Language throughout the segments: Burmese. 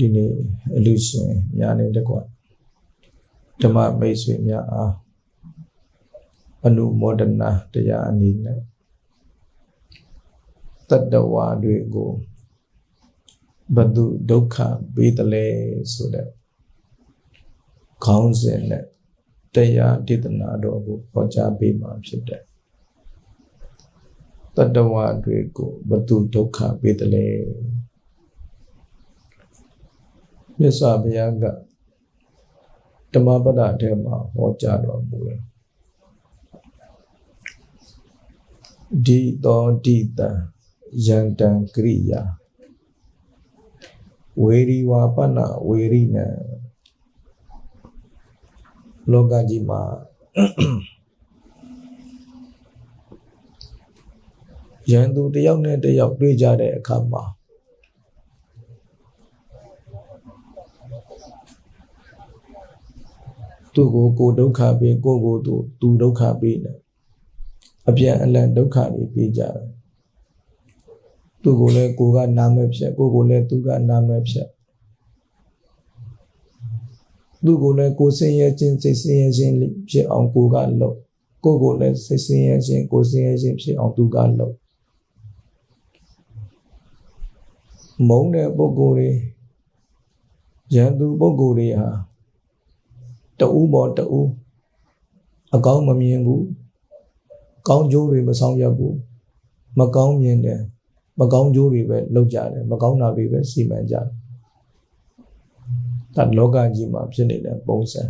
ဒီနေ့အလူရှင်များနေတကွဓမ္မမိတ်ဆွေများအားအနုမောဒနာတရားအနေနဲ့တတ္တဝါတွေကိုဘဒုဒုက္ခပေးတယ်လဲဆိုတဲ့ခေါင်းစဉ်နဲ့တရားဒေသနာတော်ကိုဟောကြားပေးမှာဖြစ်တယ်တတ္တဝါတွေကိုဘဒုဒုက္ခပေးတယ်လဲ မြတ်စွာဘုရားကဓမ္မပဒထဲမှာဟောကြားတော်မူတယ်ဒီတော်ဒီတံယန္တံကရိယာဝေရီဝါပနဝေရိနံလောကကြီးမှာယန္တုတယောက်နဲ့တယောက်တွေ့ကြတဲ့အခါမှာ သူ့ကိုကိုဒုက္ခပေးကိုကိုသူသူဒုက္ခပေးနေအပြန်အလှန်ဒုက္ခတွေပေးကြတယ်သူ့ကိုလည်းကိုကနာမည်ဖြတ်ကိုကိုလည်းသူကနာမည်ဖြတ်သူ့ကိုလည်းကိုစင်ရဲ့ချင်းစိတ်စင်ရဲ့ချင်းဖြစ်အောင်ကိုကလုပ်ကိုကိုလည်းစိတ်စင်ရဲ့ချင်းကိုစင်ရဲ့ချင်းဖြစ်အောင်သူကလုပ်မုန်းတဲ့ပုဂ္ဂိုလ်တွေရန်သူပုဂ္ဂိုလ်တွေဟာ တူပေါ်တူအကောင်းမမြင်ဘူးကောင်းကျိုးတွေမဆောင်ရဘူးမကောင်းမြင်တယ်မကောင်းကျိုးတွေပဲလုပ်ကြတယ်မကောင်းတာတွေပဲစီမံကြတယ်ဒါလောကကြီးမှာဖြစ်နေတဲ့ပုံစံ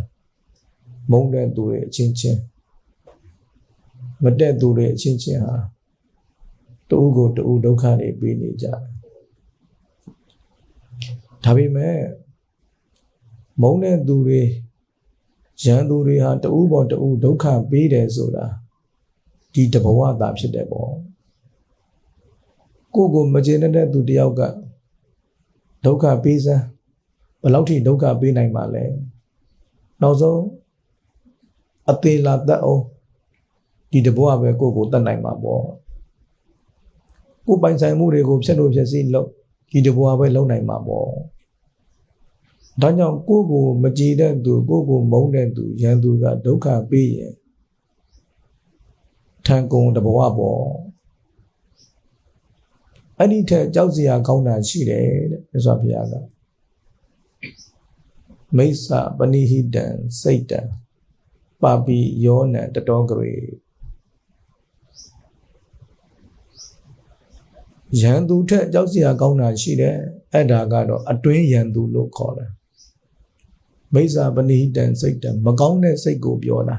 မုန်းတဲ့သူတွေအချင်းချင်းမတက်သူတွေအချင်းချင်းဟာတူကိုတူဒုက္ခတွေပေးနေကြတယ်ဒါပေမဲ့မုန်းတဲ့သူတွေ ရန်သူတွေဟာတူပေါ်တူဒုက္ခပေးတယ်ဆိုတာဒီတဘဝတာဖြစ်တယ်ပေါ့ကိုကိုမကျေနပ်တဲ့သူတယောက်ကဒုက္ခပေးစမ်းဘယ်လောက်ထိဒုက္ခပေးနိုင်ပါလဲနောက်ဆုံးအသေးလာတတ်အောင်ဒီတဘဝပဲကိုကိုတတ်နိုင်မှာပေါ့ကိုပိုင်ဆိုင်မှုတွေကိုဖြတ်လို့ဖြတ်စည်းလို့ဒီတဘဝပဲလုံနိုင်မှာပေါ့ ဒါကြောင့်ကိုကိုမကြည်တဲ့သူကိုကိုမုန်းတဲ့သူရန်သူကဒုက္ခပေးရင်ထံကုန်တဘဝပေါ့အဲ့ဒီထက်ကြောက်စရာကောင်းတာရှိတယ်တဲ့မြတ်စွာဘုရားကမိစ္ဆပဏိဟိတံစိတ်တံပါပိယောနံတတော်ကရေရန်သူထက်ကြောက်စရာကောင်းတာရှိတယ်အဲ့ဒါကတော့အတွင်းရန်သူလို့ခေါ်တယ် မိစ္ဆာပဏိဟိတံစိတ်တံမကောင်းတဲ့စိတ်ကိုပြောတာ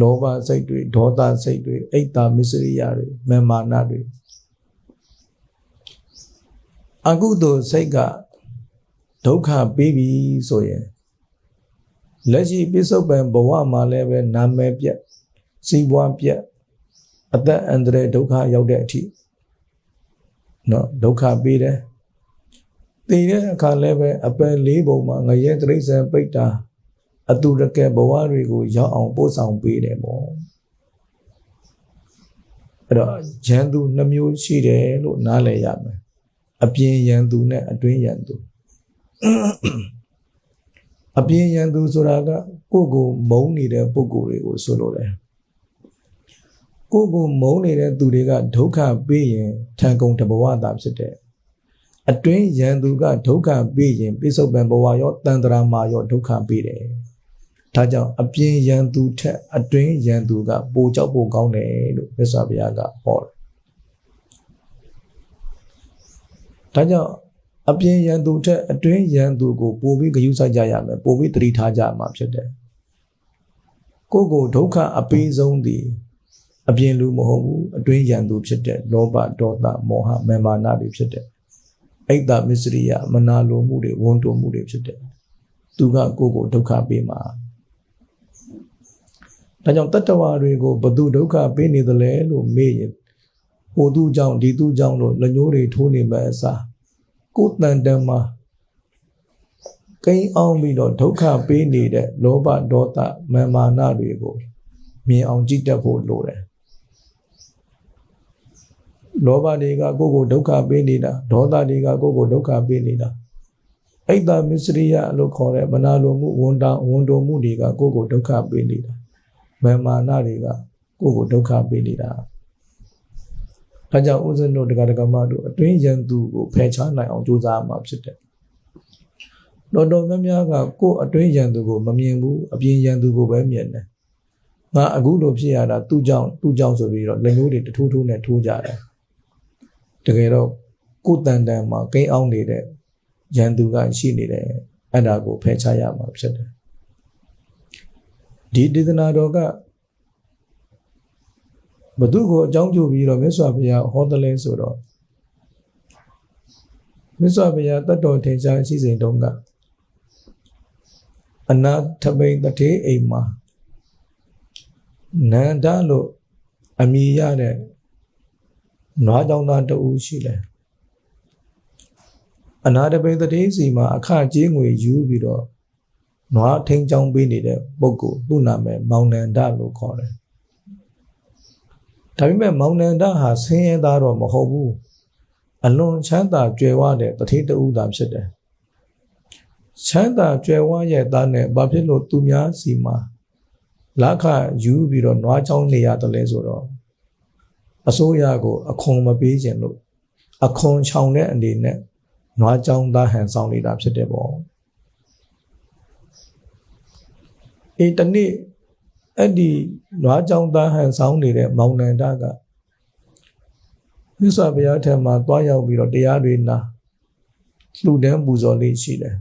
လောဘစိတ်တွေဒေါသစိတ်တွေအိတ်တာမစ္စရိယတွေမေမာနတွေအကုသိုလ်စိတ်ကဒုက္ခပေးပြီဆိုရင်လက်ရှိပြစ္ဆုတ်ပံဘဝမှာလည်းပဲနာမည်ပြက်စီးပွားပြက်အသက်အန္တရာယ်ဒုက္ခရောက်တဲ့အထိနော်ဒုက္ခပေးတယ် တည်တဲ့အခါလည်းပဲအပယ်လေးပုံမှာငရဲတိရစ္ဆာန်ပိတ်တာအတူတကယ်ဘဝတွေကိုရောက်အောင်ပို့ဆောင်ပေးတယ်ပေါ့အဲ့တော့ရန်သူနှမျိုးရှိတယ်လို့နားလည်ရမယ်အပြင်ရန်သူနဲ့အတွင်းရန်သူအပြင်ရန်သူဆိုတာကကိုယ့်ကိုမုန်းနေတဲ့ပုဂ္ဂိုလ်တွေကိုဆိုလိုတယ်ကိုယ့်ကိုမုန်းနေတဲ့သူတွေကဒုက္ခပေးရင်ထံကုန်တဘဝတာဖြစ်တယ် အတွင်းရန်သူကဒုက္ခပေးရင်ပိဿုပံဘဝရောတန်တရာမာရောဒုက္ခပေးတယ်ဒါကြောင့်အပြင်ရန်သူထက်အတွင်းရန်သူကပိုကြောက်ပိုကောင်းတယ်လို့မြတ်စွာဘုရားကဟောတယ်ဒါကြောင့်အပြင်ရန်သူထက်အတွင်းရန်သူကိုပိုပြီးဂရုစိုက်ကြရမယ်ပိုပြီးတတိထားကြမှာဖြစ်တယ်ကိုယ်ကိုဒုက္ခအပေးဆုံးသည်အပြင်လူမဟုတ်ဘူးအတွင်းရန်သူဖြစ်တဲ့လောဘဒေါသမောဟမေမာနတွေဖြစ်တဲ့ အိတ်တမစ္စရိယမနာလိုမှုတွေဝန်တိုမှုတွေဖြစ်တဲ့သူကကိုယ့်ကိုဒုက္ခပေးမှာဒါကြောင့်တတ္တဝါတွေကိုဘသူဒုက္ခပေးနေသလဲလို့မေးရင်ဟိုသူကြောင့်ဒီသူကြောင့်လို့လက်ညှိုးတွေထိုးနေမဲ့အစားကိုယ်တန်တန်မှာကိန်းအောင်ပြီးတော့ဒုက္ခပေးနေတဲ့လောဘဒေါသမာမာနတွေကိုမြင်အောင်ကြည့်တတ်ဖို့လိုတယ် လောဘတွေကကိုယ့်ကိုဒုက္ခပေးနေတာဒေါသတွေကကိုယ့်ကိုဒုက္ခပေးနေတာအိတ်တမစ္စရိယလို့ခေါ်တဲ့မနာလိုမှုဝန်တာဝန်တုံမှုတွေကကိုယ့်ကိုဒုက္ခပေးနေတာမမာနတွေကကိုယ့်ကိုဒုက္ခပေးနေတာဒါကြောင့်ဥစဉ်တို့တရားဓမ္မတို့အတွင်းယံသူကိုဖယ်ရှားနိုင်အောင်ကြိုးစားမှာဖြစ်တယ်တော်တော်များများကကိုယ့်အတွင်းယံသူကိုမမြင်ဘူးအပြင်ယံသူကိုပဲမြင်တယ်ငါအခုလိုဖြစ်ရတာသူ့ကြောင့်သူ့ကြောင့်ဆိုပြီးတော့လက်ညှိုးတွေတထိုးထိုးနဲ့ထိုးကြတယ် တကယ်တော့ကိုယ်တန်တန်မှာကိန်းအောင်နေတဲ့ရန်သူကရှိနေတယ်အဲ့ဒါကိုဖယ်ရှားရမှာဖြစ်တယ်ဒီဒေသနာတော်ကဘု து ကိုအကြောင်းပြုပြီးတော့မြတ်စွာဘုရားဟောတယ်လဲဆိုတော့မြတ်စွာဘုရားတတ်တော်ထင်ရှားရှိစဉ်တုန်းကအနာထပိန်တထေးအိမ်မှာနန္ဒလို့အမိရတဲ့ နွားကြောင့်သားတူရှိတယ်အနာတပိန်တထေးစီမှာအခကြေးငွေယူပြီးတော့နွားထိန်ချောင်းပေးနေတဲ့ပုဂ္ဂိုလ်သူ့နာမည်မောင်နန္ဒလို့ခေါ်တယ်ဒါပေမဲ့မောင်နန္ဒဟာဆင်းရဲသားတော့မဟုတ်ဘူးအလွန်ချမ်းသာကြွယ်ဝတဲ့တထေးတူသာဖြစ်တယ်ချမ်းသာကြွယ်ဝရဲ့သားနဲ့ဘာဖြစ်လို့သူများစီမှာလက်ခယူပြီးတော့နွားချောင်းနေရတယ်လဲဆိုတော့ အစိုးရကိုအခွန်မပေးခြင်းလို့အခွန်ချောင်တဲ့အနေနဲ့နွားချောင်းသားဟန်ဆောင်နေတာဖြစ်တယ်ပေါ့အေးတနေ့အဲ့ဒီနွားချောင်းသားဟန်ဆောင်နေတဲ့မောင်နန္ဒကမြတ်စွာဘုရားထံမှာတွားရောက်ပြီးတော့တရားတွေနာလှူဒန်းပူဇော်လေးရှိတယ်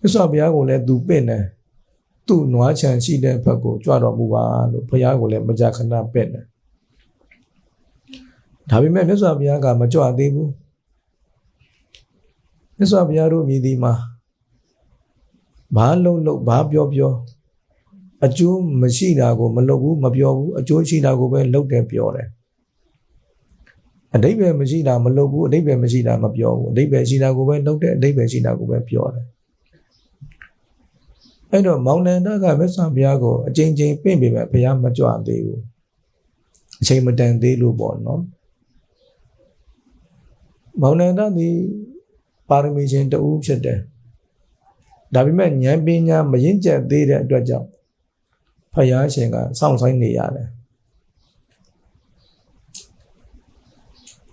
မြတ်စွာဘုရားကိုလည်းသူပင့်တယ်သူ့နွားချံရှိတဲ့ဘက်ကိုကြွတော်မူပါလို့ဘုရားကိုလည်းမကြခဏပင့်တယ် ဒါပေမဲ့မြတ်စွာဘုရားကမကြွသေးဘူးမြတ်စွာဘုရားတို့မြည်ဒီမှာဘာလုံးလုံးဘာပြောပြောအကျိုးမရှိတာကိုမလုပ်ဘူးမပြောဘူးအကျိုးရှိတာကိုပဲလုပ်တယ်ပြောတယ်အတိပ္ပယ်မရှိတာမလုပ်ဘူးအတိပ္ပယ်မရှိတာမပြောဘူးအတိပ္ပယ်ရှိတာကိုပဲလုပ်တယ်အတိပ္ပယ်ရှိတာကိုပဲပြောတယ်အဲ့တော့မောင်နန္ဒကမြတ်စွာဘုရားကိုအချိန်ချင်းပင့်ပေမဲ့ဘုရားမကြွသေးဘူးအချိန်မတန်သေးလို့ပေါ့နော် မောင်နန္ဒသည်ပါရမီရှင်တူဖြစ်တယ်ဒါပေမဲ့ဉာဏ်ပညာမရင်ကျက်သေးတဲ့အတွက်ကြောင့်ဖယားရှင်ကစောင့်ဆိုင်နေရတယ်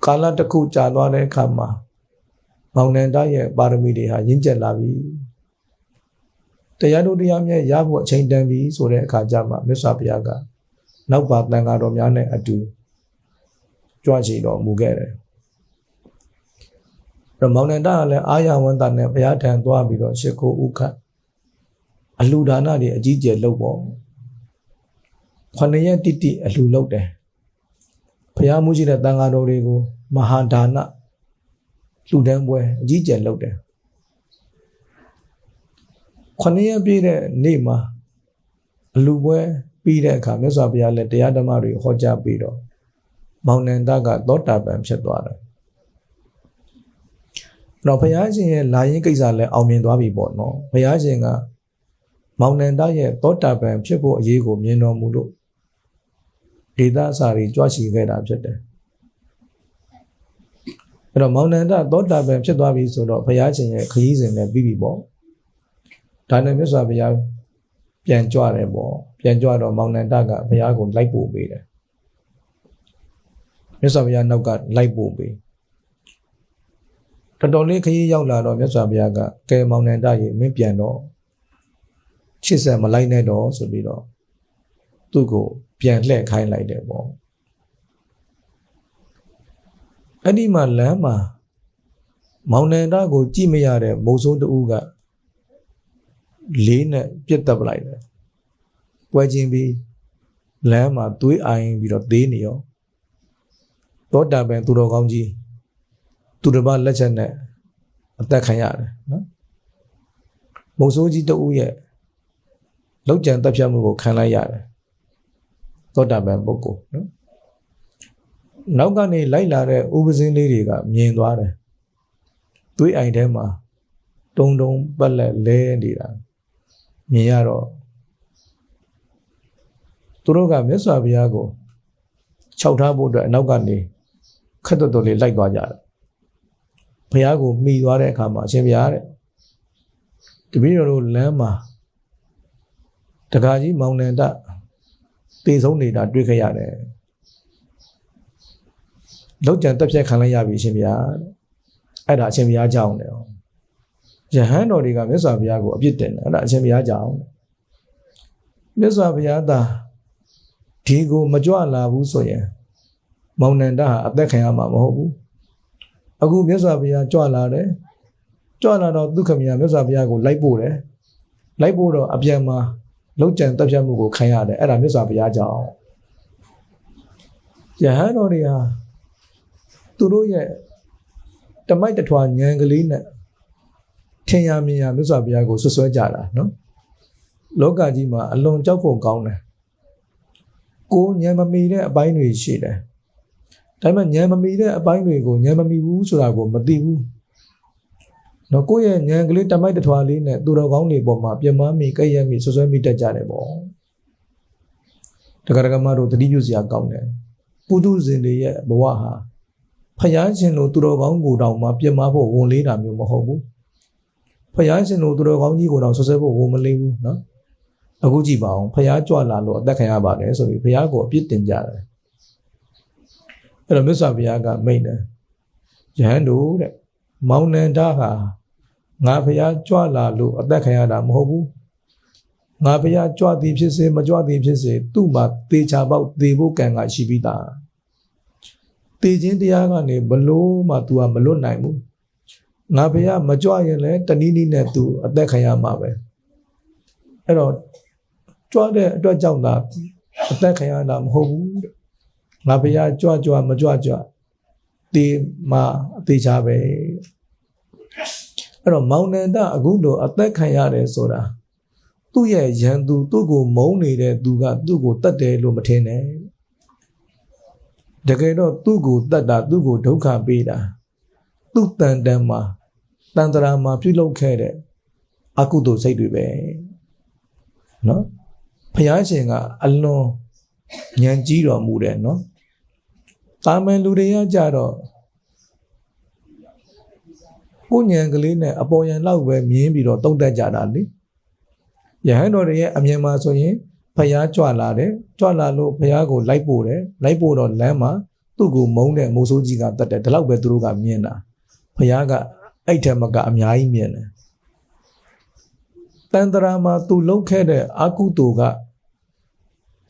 ကာလတစ်ခုကြာသွားတဲ့အခါမှာမောင်နန္ဒရဲ့ပါရမီတွေဟာရင့်ကျက်လာပြီတရားတို့တရားမြတ်ရဖို့အချိန်တန်ပြီဆိုတဲ့အခါကျမှမြတ်စွာဘုရားကနောက်ပါတန်ဃာတော်များနဲ့အတူကြွချီတော်မူခဲ့တယ်။ တော့မောင်နန္ဒကလည်းအာရဝန္တာနဲ့ဘုရားထံသွားပြီးတော့ရှ िख ိုဥခအလှူဒါနတွေအကြီးကျယ်လုပ်ပေါ့။ခொနရက်တိတိအလှူလုပ်တယ်။ဘုရားမူရှိတဲ့တန်ဃာတော်တွေကိုမဟာဒါနလှူဒန်းပွဲအကြီးကျယ်လုပ်တယ်။ခொနရက်ပြည့်တဲ့နေ့မှာအလူပွဲပြီးတဲ့အခါမြတ်စွာဘုရားလည်းတရားဓမ္မတွေဟောကြားပြီးတော့မောင်နန္ဒကသောတာပန်ဖြစ်သွားတယ်။ တော့ဘုရားရှင်ရဲ့လာရင်ကိစ္စလည်းအောင်မြင်သွားပြီပေါ့နော်။ဘုရားရှင်ကမောင်နန္ဒရဲ့သောတာပန်ဖြစ်ဖို့အရေးကိုမြင်တော်မူလို့ဒေသစာတွေကြွချီခဲ့တာဖြစ်တယ်။အဲ့တော့မောင်နန္ဒသောတာပန်ဖြစ်သွားပြီဆိုတော့ဘုရားရှင်ရဲ့ခရီးစဉ်လည်းပြီးပြီပေါ့။ဒါနဲ့မြတ်စွာဘုရားပြန်ကြွတယ်ပေါ့ပြန်ကြွတော့မောင်နန္ဒကဘုရားကိုလိုက်ပို့ပေးတယ်မြတ်စွာဘုရားနောက်ကလိုက်ပို့ပေးတော် တော်လေးခရီးရောက်လာတော့မြတ်စွာဘုရားကကဲမောင်နန္ဒရေမင်းပြန်တော့ချစ်ဆက်မလိုက်နဲ့တော့ဆိုပြီးတော့သူ့ကိုပြန်လှည့်ခိုင်းလိုက်တယ်ပေါ့အဲ့ဒီမှာလမ်းမှာမောင်နန္ဒကို ကြည့်မရတဲ့မုံစိုးတူကလေးနဲ့ပြစ်တက်ပလိုက်တယ်ပွဲချင်းပြီးလမ်းမှာသွေးအိုင်ပြီးတော့သေးနေရောသောတာပန်သူတော်ကောင်းကြီး သူတစ်ပါးလက်ချက်နဲ့အသက်ခံရတယ်နော်မုံဆိုးကြီးတူရဲ့လောက်ကြံတက်ဖြတ်မှုကိုခံလိုက်ရတယ်သောတာပန်ပုဂ္ဂိုလ်နော်နောက်ကနေလိုက်လာတဲ့ဥပဇင်းလေးတွေကမြင်သွားတယ်သွေးအိုင်ထဲမှာတုံတုံပက်လက်လဲနေတာမြင်ရတော့သူတို့ကမြတ်စွာဘုရားကိုခြောက်ထားဖို့အတွက်အနောက်ကနေခက်တော်တော်လေးလိုက်သွားကြတယ် ဘုရားကိုမှီသွားတဲ့အခါမှာအရှင်ဘုရားတဲ့တပည့်တော်တို့လမ်းမှာတခါကြီးမောင်နန္ဒတေဆုံးနေတာတွေ့ခဲ့ရတယ်လောက်ကြံတက်ဖြတ်ခံလိုက်ရပြီအရှင်ဘုရားတဲ့အဲ့ဒါအရှင်ဘုရားကြောင့်တယ်ယဟန်တော်တွေကမြတ်စွာဘုရားကိုအပြစ်တင်တယ်အဲ့ဒါအရှင်ဘုရားကြောင့်တယ်မြတ်စွာဘုရားသာဒီကိုမကြွလာဘူးဆိုရင်မောင်နန္ဒဟာအသက်ခံရမှာမဟုတ်ဘူး အခုမြတ်စွာဘုရားကြွလာတယ်ကြွလာတော့ဒုက္ခမယမြတ်စွာဘုရားကိုလိုက်ပို့တယ်လိုက်ပို့တော့အပြန်မှာလောက်ကြံတက်ဖြတ်မှုကိုခံရတယ်အဲ့ဒါမြတ်စွာဘုရားကြောင့်ယဟန်တော်တွေဟာသူတို့ရဲ့တမိုက်တထွာညံကလေးနဲ့ထင်ရမြင်ရမြတ်စွာဘုရားကိုဆွဆွဲကြတာနော်လောကကြီးမှာအလွန်ကြောက်ဖို့ကောင်းတယ်ကိုညံမမီတဲ့အပိုင်းတွေရှိတယ် ဒါပေမဲ့ညံမမီတဲ့အပိုင်းတွေကိုညံမမီဘူးဆိုတာကိုမသိဘူးနော်ကိုယ့်ရဲ့ညံကလေးတမိုက်တထွာလေးနဲ့သူတော်ကောင်းတွေပေါ်မှာပြမမီကြက်ရက်မီဆွဆွဲမိတတ်ကြတယ်ပေါ့တက္ကရာကမတို့တတိပြုစရာကောင်းတယ်ပုထုဇဉ်တွေရဲ့ဘဝဟာဖယားရှင်တို့သူတော်ကောင်းကိုတောင်မှပြမဖို့ဝန်လေးတာမျိုးမဟုတ်ဘူးဖယားရှင်တို့သူတော်ကောင်းကြီးကိုတောင်ဆွဆွဲဖို့ဝန်မလေးဘူးနော်အခုကြည့်ပါအောင်ဖះကြွလာလို့အသက်ခံရပါတယ်ဆိုပြီးဖះကိုအပြစ်တင်ကြတယ် အဲ့တော့မြတ်စွာဘုရားကမိန့်တယ်ယဟန်တို့တဲ့မောင်နန္ဒဟာငါဖះကြွလာလို့အသက်ခံရတာမဟုတ်ဘူးငါဖះကြွသည်ဖြစ်စေမကြွသည်ဖြစ်စေသူ့မှာသေချာပေါက်သေဖို့ကံကရှိပြီးသားသေခြင်းတရားကနေဘလို့မှ तू ကမလွတ်နိုင်ဘူးငါဖះမကြွရင်လည်းတနည်းနည်းနဲ့ तू အသက်ခံရမှာပဲအဲ့တော့ကြွတဲ့အတွက်ကြောင့်သာအသက်ခံရတာမဟုတ်ဘူးတဲ့ ငါဘုရားကြွကြွမကြွကြွဒီမှာအသေးချပဲအဲ့တော့မောင်နန္ဒအခုလိုအသက်ခံရတယ်ဆိုတာသူ့ရဲ့ရန်သူသူ့ကိုမုန်းနေတဲ့သူကသူ့ကိုတတ်တယ်လို့မထင်နဲ့တကယ်တော့သူ့ကိုတတ်တာသူ့ကိုဒုက္ခပေးတာသူ့တန်တန်မှာတန်တရာမှာပြုလုပ်ခဲ့တဲ့အကုသိုလ်စိတ်တွေပဲနော်ဘုရားရှင်ကအလွန် ဉာဏ်ကြီးတော်မူတယ်နော်တာမန်လူတွေကကြတော့ကိုဉာဏ်ကလေးနဲ့အပေါ်ယံလောက်ပဲမြင်ပြီးတော့တုံ့တက်ကြတာလေယဟန်တော်တွေရဲ့အမြင်မှာဆိုရင်ဘုရားကြွလာတယ်ကြွလာလို့ဘုရားကိုလိုက်ပို့တယ်လိုက်ပို့တော့လမ်းမှာသူ့ကိုမုန်းတဲ့မိုးဆိုးကြီးကတတ်တယ်ဒီလောက်ပဲသူတို့ကမြင်တာဘုရားကအဲ့ထက်မကအများကြီးမြင်တယ်တန်တရာမှာသူလှုပ်ခဲ့တဲ့အကုသိုလ်က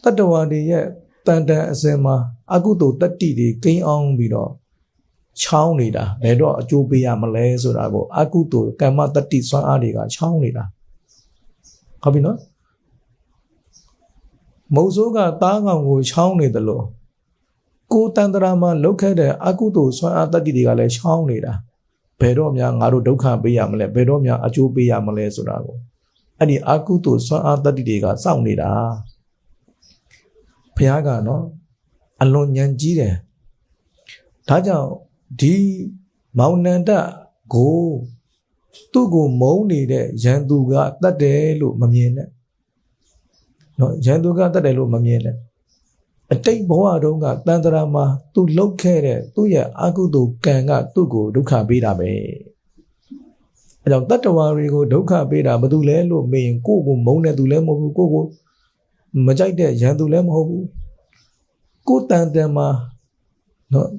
တတ္တဝါတွေရဲ့တန်တန်အစင်မှာအကုသိုလ်တတ္တိတွေကိန်းအောင်ပြီးတော့ချောင်းနေတာဘယ်တော့အကျိုးပေးရမလဲဆိုတာကိုအကုသိုလ်ကမ္မတတ္တိစွမ်းအားတွေကချောင်းနေတာဟုတ်ပြီနော်မုံစိုးကသားကောင်ကိုချောင်းနေတယ်လို့ကိုတန်တရာမှာလောက်ခဲ့တဲ့အကုသိုလ်စွမ်းအားတတ္တိတွေကလည်းချောင်းနေတာဘယ်တော့မှငါတို့ဒုက္ခပေးရမလဲဘယ်တော့မှအကျိုးပေးရမလဲဆိုတာကိုအဲ့ဒီအကုသိုလ်စွမ်းအားတတ္တိတွေကစောင့်နေတာ ဘုရားကနော်အလွန်ဉာဏ်ကြီးတယ်ဒါကြောင့်ဒီမောင်နန္ဒကိုသူ့ကိုမုန်းနေတဲ့ရန်သူကတတ်တယ်လို့မမြင်နဲ့နော်ရန်သူကတတ်တယ်လို့မမြင်နဲ့အတိတ်ဘဝတုန်းကတန်တရာမှာသူလှုပ်ခဲ့တဲ့သူ့ရဲ့အကုသိုလ်ကံကသူ့ကိုဒုက္ခပေးတာပဲအဲကြောင့်တတ္တဝါတွေကိုဒုက္ခပေးတာဘာလို့လဲလို့မေးရင်ကိုယ့်ကိုမုန်းတဲ့သူလည်းမဟုတ်ဘူးကိုယ့်ကို မကြိုက်တဲ့ရန်သူလည်းမဟုတ်ဘူးကိုယ်တန်တန်မှာနော်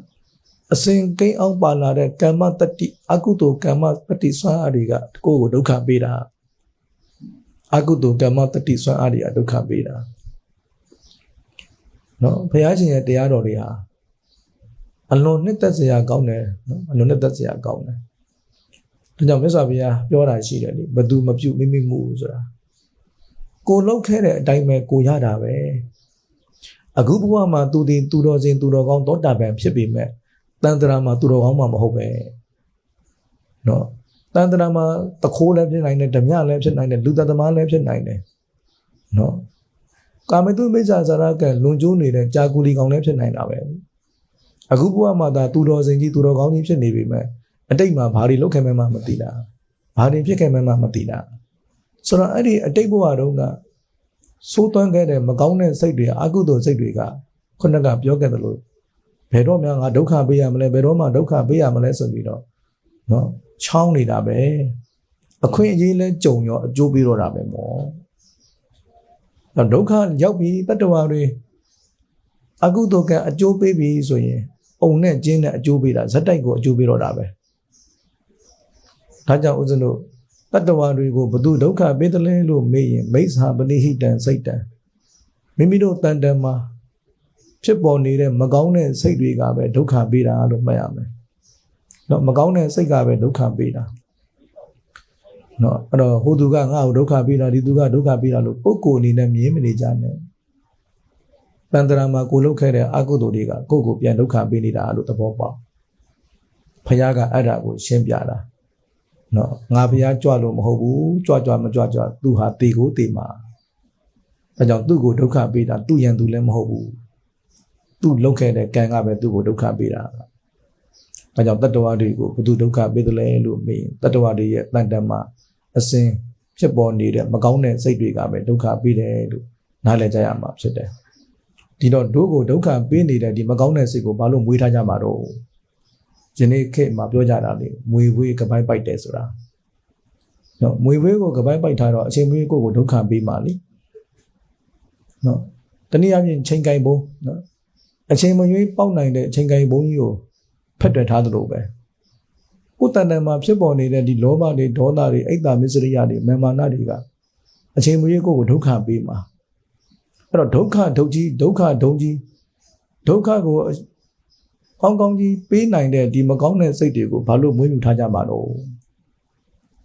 အစဉ်ကိန်းအောင်ပါလာတဲ့ကမ္မတတိအကုသိုလ်ကမ္မတတိဆွမ်းအားတွေကကိုယ့်ကိုဒုက္ခပေးတာအကုသိုလ်ကမ္မတတိဆွမ်းအားတွေကဒုက္ခပေးတာနော်ဘုရားရှင်ရဲ့တရားတော်တွေဟာအလွန်နှစ်သက်စရာကောင်းတယ်နော်အလွန်နှစ်သက်စရာကောင်းတယ်ဒါကြောင့်မြတ်စွာဘုရားပြောတာရှိတယ်လေဘသူမပြုမိမိမှုဆိုတာ ကိုလောက်ခဲ့တဲ့အတိုင်းပဲကိုရတာပဲအခုဘဝမှာသူတင်သူတော်စင်သူတော်ကောင်းသောတာပန်ဖြစ်ပေမဲ့တန်တရာမှာသူတော်ကောင်းမှမဟုတ်ပဲနော်တန်တရာမှာတခိုးလည်းဖြစ်နိုင်တယ်ဓမြလည်းဖြစ်နိုင်တယ်လူတသမားလည်းဖြစ်နိုင်တယ်နော်ကာမတုမိစ္ဆာဇာရကလွန်ကျိုးနေတဲ့ကြာကူလီကောင်လည်းဖြစ်နိုင်တာပဲအခုဘဝမှာသာသူတော်စင်ကြီးသူတော်ကောင်းကြီးဖြစ်နေပေမဲ့အတိတ်မှာဘာတွေလုပ်ခဲ့မှမသိတာဘာတွေဖြစ်ခဲ့မှမသိတာ ဆိုတော့အဲ့ဒီအတိတ်ဘဝတုန်းကစိုးသွမ်းခဲ့တဲ့မကောင်းတဲ့စိတ်တွေအကုသိုလ်စိတ်တွေကခုနကပြောခဲ့သလိုဘယ်တော့မှငါဒုက္ခပေးရမလဲဘယ်တော့မှဒုက္ခပေးရမလဲဆိုပြီးတော့နော်ချောင်းနေတာပဲအခွင့်အရေးလဲကြုံရောအကျိုးပေးတော့တာပဲမောတော့ဒုက္ခရောက်ပြီးတတ္တဝါတွေအကုသိုလ်ကအကျိုးပေးပြီဆိုရင်အုံနဲ့ကျင်းနဲ့အကျိုးပေးတာဇက်တိုက်ကိုအကျိုးပေးတော့တာပဲဒါကြောင့်ဦးဇင်းတို့ တတ္တဝါတွေကိုဘသူဒုက္ခပေးတယ်လဲလို့မေးရင်မိစ္ဆာပနိဟိတံစိတ်တံမိမိတို့တန်တံမှာဖြစ်ပေါ်နေတဲ့မကောင်းတဲ့စိတ်တွေကပဲဒုက္ခပေးတာလို့မှတ်ရမယ်။နော်မကောင်းတဲ့စိတ်ကပဲဒုက္ခပေးတာ။နော်အဲ့တော့ဟိုသူကငါ့ကိုဒုက္ခပေးတာဒီသူကဒုက္ခပေးတာလို့ပုဂ္ဂိုလ်အနေနဲ့မြင်မနေကြနဲ့။တန်တရာမှာကိုလုတ်ခဲ့တဲ့အကုသိုလ်တွေကကိုယ့်ကိုပြန်ဒုက္ခပေးနေတာလို့သဘောပေါက်။ဖခင်ကအဲ့ဒါကိုရှင်းပြတာ။ နော်ငါဘုရားကြွလို့မဟုတ်ဘူးကြွကြွမကြွကြွသူဟာတေကိုတေမှာအဲကြောင့်သူ့ကိုဒုက္ခပေးတာသူ့ရန်သူလည်းမဟုတ်ဘူးသူ့လုံခဲ့တဲ့ကံကပဲသူ့ကိုဒုက္ခပေးတာအဲကြောင့်တတ္တဝါတွေကိုဘုသူဒုက္ခပေးတယ်လဲလို့မေးတတ္တဝါတွေရဲ့တန်တမအစဉ်ဖြစ်ပေါ်နေတဲ့မကောင်းတဲ့စိတ်တွေကပဲဒုက္ခပေးတယ်လို့နားလည်ကြရမှာဖြစ်တယ်ဒီတော့တို့ကိုဒုက္ခပေးနေတဲ့ဒီမကောင်းတဲ့စိတ်ကိုဘာလို့မွေးထားကြမှာတော့ ယနေ့ခေတ်မှာပြောကြတာလေမွေဝေးကပိုင်းပိုက်တယ်ဆိုတာ။နော်မွေဝေးကိုကပိုင်းပိုက်ထားတော့အချိန်မွေးကိုကိုဒုက္ခပေးမှာလေ။နော်တနည်းအားဖြင့်ချိန်ကိုင်ဘုံနော်အချိန်မရွေးပေါက်နိုင်တဲ့အချိန်ကိုင်ဘုံကြီးကိုဖက်တွယ်ထားသလိုပဲကိုယ်တန်တန်မှာဖြစ်ပေါ်နေတဲ့ဒီလောဘတွေဒေါသတွေအိတ်တာမစ္စရိယတွေမာမာနတွေကအချိန်မရွေးကိုယ့်ကိုဒုက္ခပေးမှာအဲ့တော့ဒုက္ခဒုက္ကြီးဒုက္ခဒုံကြီးဒုက္ခကို ကောင်းကောင်းကြီးပေးနိုင်တဲ့ဒီမကောင်းတဲ့စိတ်တွေကိုဘာလို့မွေးမြူထားကြမှာလို့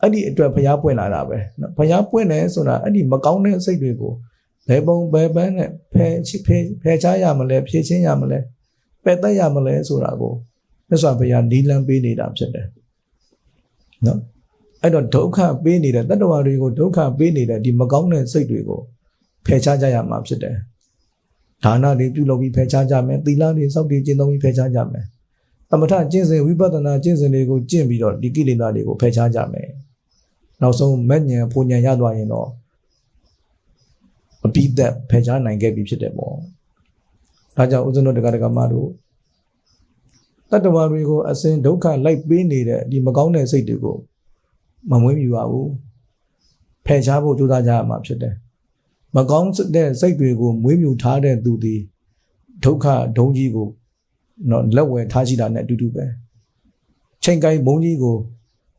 အဲ့ဒီအတွက်ဖျားပွင့်လာတာပဲနော်ဖျားပွင့်တယ်ဆိုတာအဲ့ဒီမကောင်းတဲ့စိတ်တွေကိုဘယ်ပုံဘယ်ပန်းနဲ့ဖယ်ချဖယ်ဖယ်ချရမလဲဖြည့်ချင်းရမလဲပယ်တတ်ရမလဲဆိုတာကိုမြတ်စွာဘုရားနီလန်းပေးနေတာဖြစ်တယ်နော်အဲ့တော့ဒုက္ခပေးနေတဲ့တတ္တဝါတွေကိုဒုက္ခပေးနေတဲ့ဒီမကောင်းတဲ့စိတ်တွေကိုဖယ်ချကြရမှာဖြစ်တယ် ဒါနတွေပြုလုပ်ပြီးဖယ်ချကြမယ်သီလတွေစောင့်တည်ကျင့်သုံးပြီးဖယ်ချကြမယ်သမထကျင့်စဉ်ဝိပဿနာကျင့်စဉ်တွေကိုကျင့်ပြီးတော့ဒီကိလေသာတွေကိုဖယ်ချကြမယ်နောက်ဆုံးမဉ္ဇဉ်ပူဉ္ဇဉ်ရသွားရင်တော့အပိသက်ဖယ်ချနိုင်ခဲ့ပြီဖြစ်တယ်ပေါ့ဒါကြောင့်ဥစ္စနတက္ကကမတို့တတ္တဝါတွေကိုအစဉ်ဒုက္ခလိုက်ပေးနေတဲ့ဒီမကောင်းတဲ့စိတ်တွေကိုမမွေးမြူပါဘူးဖယ်ရှားဖို့ကြိုးစားကြရမှာဖြစ်တယ် မကောင်းတဲ့စိတ်တွေကိုမွေးမြူထားတဲ့သူဒီဒုက္ခဒုံကြီးကိုနော်လက်ဝယ်ထားရှိတာနဲ့အတူတူပဲချိန်ကိုင်းဘုံကြီးကို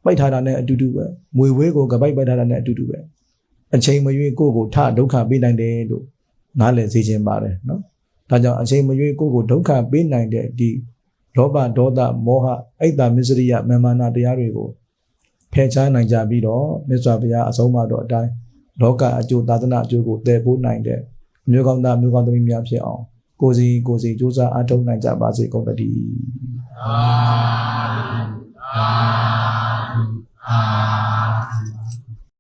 ပိုက်ထားတာနဲ့အတူတူပဲမွေဝဲကိုကပိုက်ပိုက်ထားတာနဲ့အတူတူပဲအချိန်မရွေးကိုယ့်ကိုထဒုက္ခပေးနိုင်တယ်လို့နားလည်စေခြင်းပါတယ်နော်ဒါကြောင့်အချိန်မရွေးကိုယ့်ကိုဒုက္ခပေးနိုင်တဲ့ဒီလောဘဒေါသမောဟအိတ်တာမစ္စရိယမာမာနာတရားတွေကိုဖယ်ရှားနိုင်ကြပြီးတော့မြတ်စွာဘုရားအဆုံးအမတော်အတိုင်း လောကအကျိုးသာသနာအကျိုးကိုတည်ပိုးနိုင်တဲ့မျိုးကောင်းသားမျိုးကောင်းသမီးများဖြစ်အောင်ကိုစီကိုစီစူးစမ်းအားထုတ်နိုင်ကြပါစေကုန်သတည်းအာအာအာ